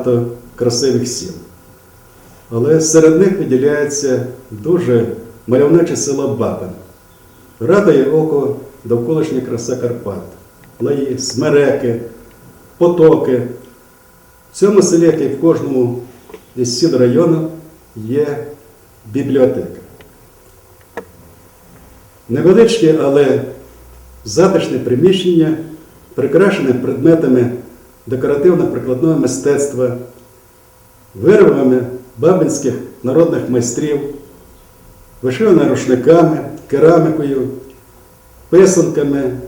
багато красивих сіл. Але серед них виділяється дуже мальовниче село Бабин. Радує око довколишня краса Карпат, лаї, смереки, потоки. В цьому селі, як і в кожному із сіл району, є бібліотека. Невеличке, але затишне приміщення, прикрашене предметами декоративно-прикладного мистецтва, виробами бабинських народних майстрів, вишиване рушниками, керамікою, писанками,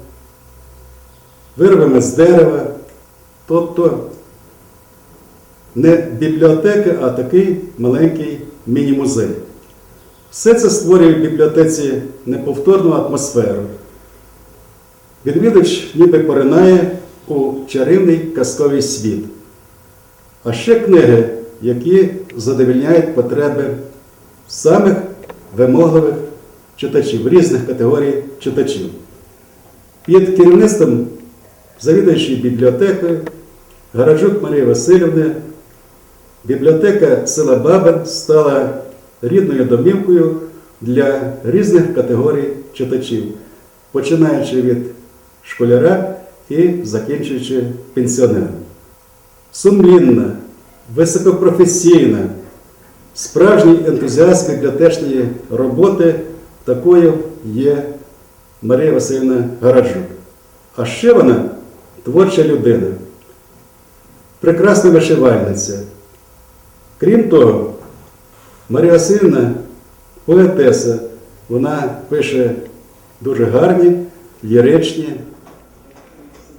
виробами з дерева. Тобто не бібліотека, а такий маленький міні-музей. Все це створює в бібліотеці неповторну атмосферу. Відвідувач ніби поринає у чарівний казковий світ. А ще книги, які задовільняють потреби самих вимогливих читачів, різних категорій читачів. Під керівництвом завідуючої бібліотекою Гараджук Марії Васильівни бібліотека села Бабин стала рідною домівкою для різних категорій читачів, починаючи від школяра і закінчуючи пенсіонером. Сумлінна, високопрофесійна, справжній ентузіаст бібліотечної роботи такою є Марія Васильівна Гараджук. А ще вона творча людина, прекрасна вишивальниця. Крім того, Марія Васильівна поетеса, вона пише дуже гарні, ліричні,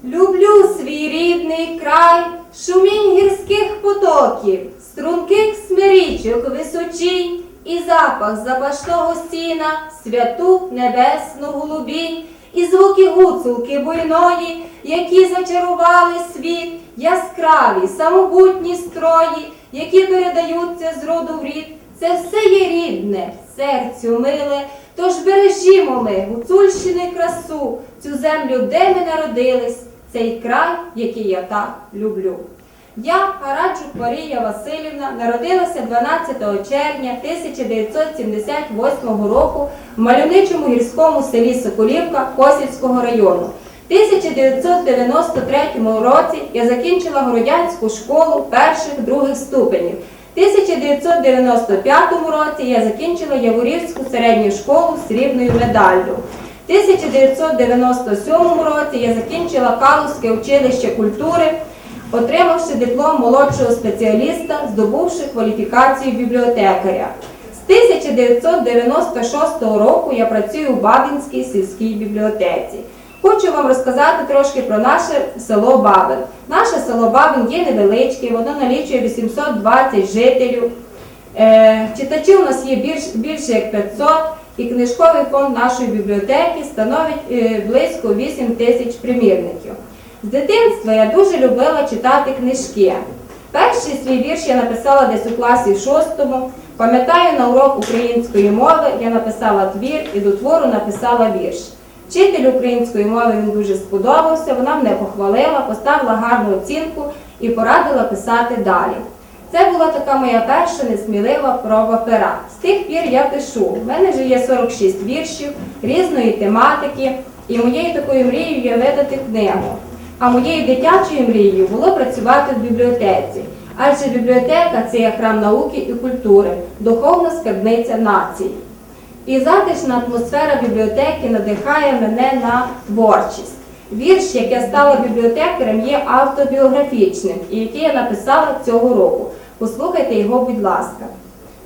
Люблю свій рідний край, шумінь гірських потоків, струнких смирічок височінь і запах запашного сіна, святу небесну голубінь, і звуки гуцулки буйної, які зачарували світ, яскраві, самобутні строї, які передаються з роду в рід. Це все є рідне, серцю миле. Тож бережімо ми гуцульщини красу, цю землю, де ми народились, цей край, який я так люблю. Я, Гараджук Марія Васильівна, народилася 12 червня 1978 року в мальовничому гірському селі Соколівка Косівського району. В 1993 році я закінчила Городянську школу перших других ступенів. В 1995 році я закінчила Яворівську середню школу з срібною медаллю. В 1997 році я закінчила Калузьке училище культури, отримавши диплом молодшого спеціаліста, здобувши кваліфікацію бібліотекаря. З 1996 року я працюю у Бабінській сільській бібліотеці. Хочу вам розказати трошки про наше село Бабин. Наше село Бабин є невеличке, воно налічує 820 жителів. Е, читачів у нас є більш, більше як 500, і книжковий фонд нашої бібліотеки становить е, близько 8 тисяч примірників. З дитинства я дуже любила читати книжки. Перший свій вірш я написала десь у класі 6. Пам'ятаю, на урок української мови я написала твір і до твору написала вірш. Вчитель української мови він дуже сподобався, вона мене похвалила, поставила гарну оцінку і порадила писати далі. Це була така моя перша несмілива проба пера. З тих пір я пишу. У мене вже є 46 віршів різної тематики, і моєю такою мрією є видати книгу. А моєю дитячою мрією було працювати в бібліотеці. Адже бібліотека це є храм науки і культури, духовна скарбниця нації. І затишна атмосфера бібліотеки надихає мене на творчість. Вірш, як я стала бібліотекарем, є автобіографічним, і який я написала цього року. Послухайте його, будь ласка.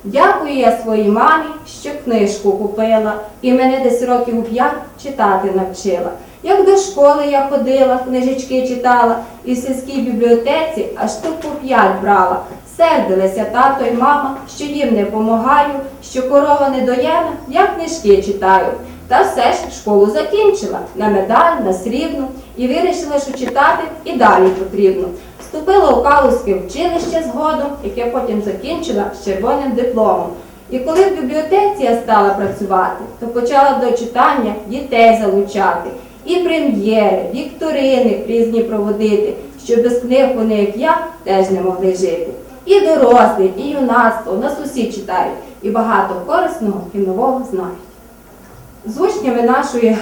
Дякую я своїй мамі, що книжку купила, і мене десь років у п'ять читати навчила. Як до школи я ходила, книжечки читала, і в сільській бібліотеці аж штук по п'ять брала. Сердилися тато й мама, що їм не помагаю, що корова не доєна, я книжки читаю. Та все ж школу закінчила на медаль, на срібну і вирішила, що читати і далі потрібно. Вступила у Калузьке училище згодом, яке потім закінчила з червоним дипломом. І коли в бібліотеці я стала працювати, то почала до читання дітей залучати, і прем'єри, вікторини різні проводити, що без книг вони, як я, теж не могли жити. І дорослі, і юнацтво, нас усі читають, і багато корисного і нового знають. З учнями нашої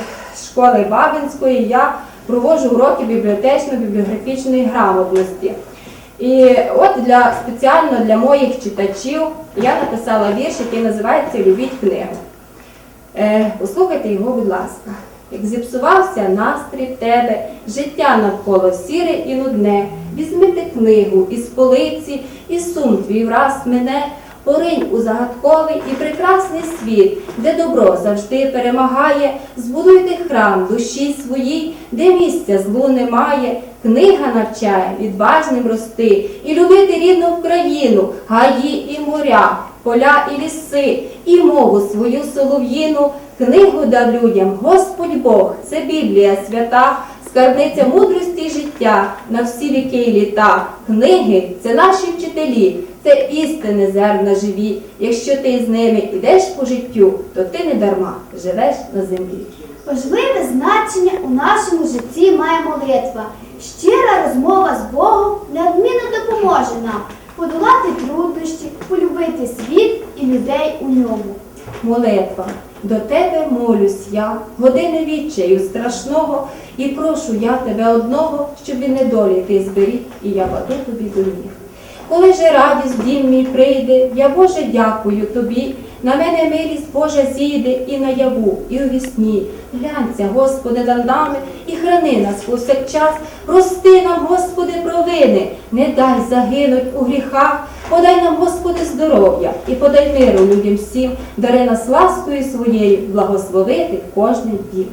школи Бабинської я проводжу уроки бібліотечно-бібліографічної грамотності. І от для спеціально для моїх читачів я написала вірш, який називається Любіть книгу. Е, послухайте його, будь ласка. Як зіпсувався настрій тебе, життя навколо сіре і нудне, візьми ти книгу із полиці, і сум твій враз мене, поринь у загадковий і прекрасний світ, де добро завжди перемагає, збудуйте храм душі своїй, де місця злу немає. Книга навчає відважним рости і любити рідну Україну, гаї і моря, поля і ліси, і мову свою солов'їну. Книгу дав людям Господь Бог, це Біблія свята, скарбниця мудрості й життя на всі віки й літа. Книги це наші вчителі, це істини зерна живі. Якщо ти з ними йдеш по життю, то ти не дарма живеш на землі. Важливе значення у нашому житті має молитва. Щира розмова з Богом неодмінно допоможе нам подолати труднощі, полюбити світ і людей у ньому. Молитва. До тебе молюсь я, години відчаю страшного, і прошу я тебе одного, щоб і недолі ти зберіг, і я паду тобі до ніг. Коли же радість в дім мій прийде, я Боже дякую тобі. На мене милість Божа зійде і наяву, і у вісні. Глянься, Господи, над нами, і храни нас повсякчас. Прости нам, Господи, провини, не дай загинуть у гріхах. Подай нам, Господи, здоров'я і подай миру людям всім, дари нас ласкою своєю, благословити кожний дім.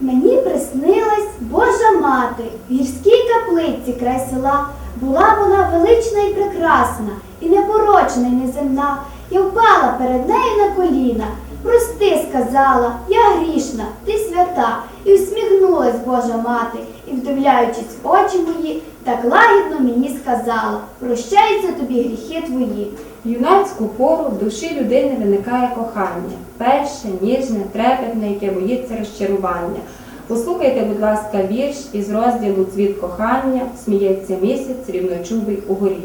Мені приснилась Божа мати в гірській каплиці край села. Була вона велична і прекрасна, і непорочна, і неземна. Я впала перед нею на коліна. Прости, сказала, я грішна, ти свята, і усміхнулась Божа мати, і, вдивляючись в очі мої, так лагідно мені сказала: прощаються тобі гріхи твої. Юнацьку пору в душі людини виникає кохання, перше, ніжне, трепетне, яке боїться розчарування. Послухайте, будь ласка, вірш із розділу Цвіт кохання, сміється місяць, рівночубий угорі.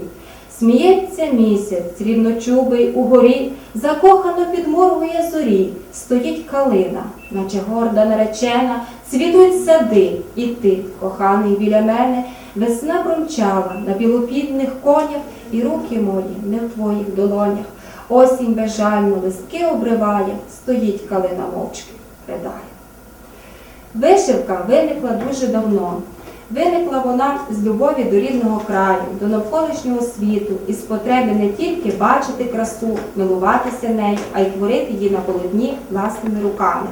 Сміється місяць, рівночубий угорі, закохано підморгує зорі, стоїть калина, наче горда наречена, цвітуть сади, і ти, коханий біля мене, весна промчала на білопідних конях, і руки мої не в твоїх долонях. Осінь безжально листки обриває, стоїть калина мовчки, ридає. Вишивка виникла дуже давно. Виникла вона з любові до рідного краю, до навколишнього світу, із потреби не тільки бачити красу, милуватися нею, а й творити її на полотні власними руками.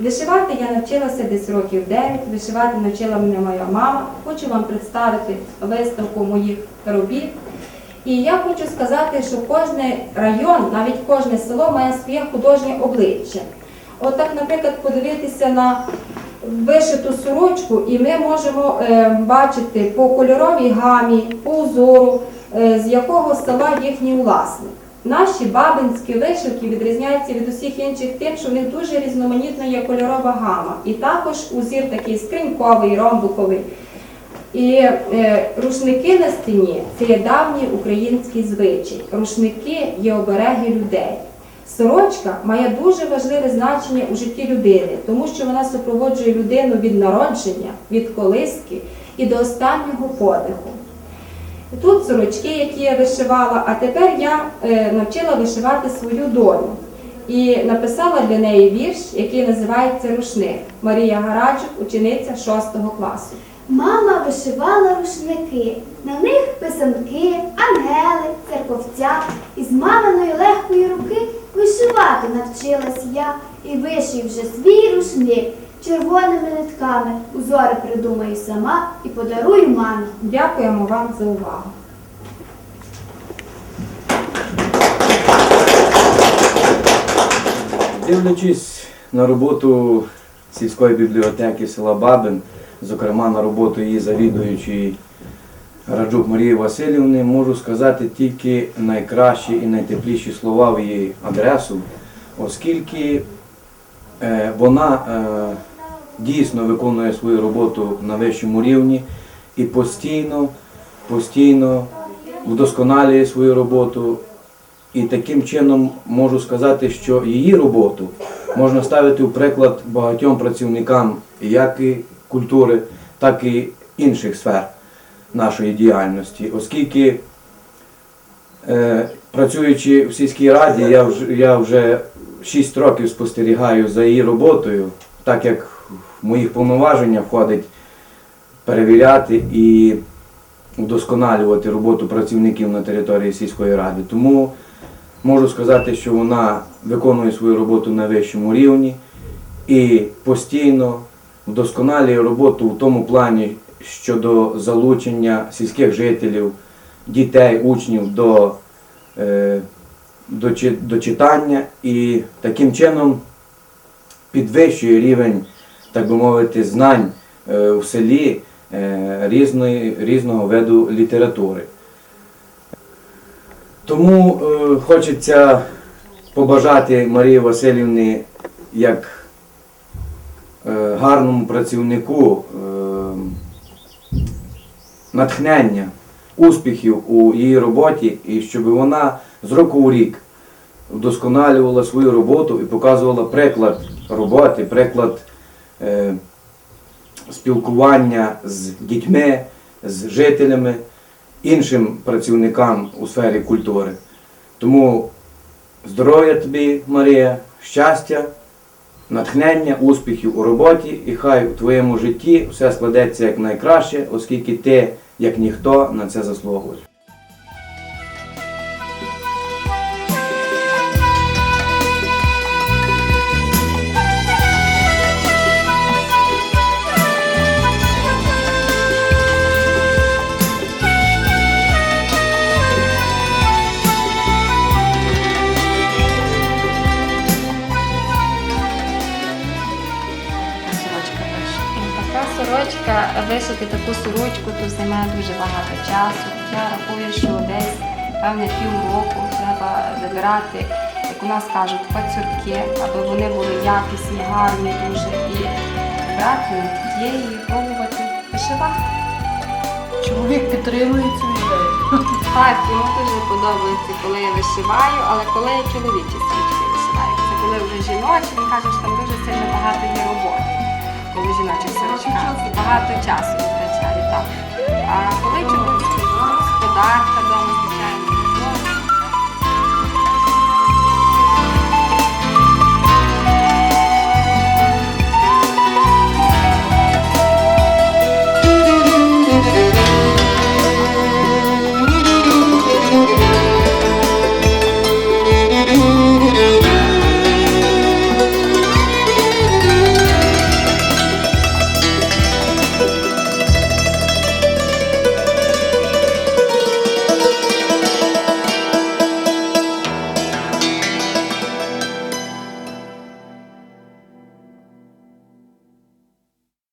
Вишивати я навчилася десь років 9, вишивати навчила мене моя мама. Хочу вам представити виставку моїх робіт. І я хочу сказати, що кожен район, навіть кожне село має своє художнє обличчя. От так, наприклад, подивитися на вишиту сорочку, і ми можемо е, бачити по кольоровій гамі, по узору, е, з якого села їхній власник. Наші бабинські вишивки відрізняються від усіх інших тим, що в них дуже різноманітна є кольорова гама. І також узір такий скриньковий, ромбуковий. І е, рушники на стіні це є давній український звичай. Рушники є обереги людей. Сорочка має дуже важливе значення у житті людини, тому що вона супроводжує людину від народження, від колиски і до останнього подиху. Тут сорочки, які я вишивала, а тепер я е, навчила вишивати свою доню. І написала для неї вірш, який називається Рушник. Марія Гараджик, учениця 6 класу. Мама вишивала рушники, на них писанки, ангели, церковця. Із маминої легкої руки вишивати навчилась я і вишив вже свій рушник. Червоними нитками узори придумаю сама і подарую мамі. Дякуємо вам за увагу. Дивлячись на роботу сільської бібліотеки села Бабин, зокрема на роботу її завідуючої Раджук Марії Васильівни, можу сказати тільки найкращі і найтепліші слова в її адресу, оскільки е, вона е, дійсно виконує свою роботу на вищому рівні і постійно, постійно вдосконалює свою роботу. І таким чином можу сказати, що її роботу можна ставити у приклад багатьом працівникам як і культури, так і інших сфер нашої діяльності, оскільки Е, Працюючи в сільській раді, я вже, я вже 6 років спостерігаю за її роботою, так як в моїх повноваження входить перевіряти і вдосконалювати роботу працівників на території сільської ради. Тому можу сказати, що вона виконує свою роботу на вищому рівні і постійно вдосконалює роботу в тому плані щодо залучення сільських жителів дітей, учнів до, е, до, читання і таким чином підвищує рівень, так би мовити, знань е, в селі е, різної, різного виду літератури. Тому хочеться побажати Марії Васильівні як гарному працівнику натхнення, успіхів у її роботі, і щоб вона з року у рік вдосконалювала свою роботу і показувала приклад роботи, приклад е, спілкування з дітьми, з жителями, іншим працівникам у сфері культури. Тому здоров'я тобі, Марія, щастя, натхнення, успіхів у роботі, і хай у твоєму житті все складеться як найкраще, оскільки ти, як ніхто, на це заслуговуєш. Вишити таку сорочку, то займає дуже багато часу. Я рахую, що десь певне півроку треба вибирати, як у нас кажуть, пацюрки, аби вони були якісні, гарні дуже. І брати і пробувати вишивати. Чоловік підтримує цю ідею. Так, йому дуже подобається, коли я вишиваю, але коли я чоловічі стрічки вишиваю. Це коли вже жіночі, він каже, що там дуже сильно багато є роботи. Коли жіночі сорочка. Багато часу втрачає. так. А коли чоловічі, ну, господарка дома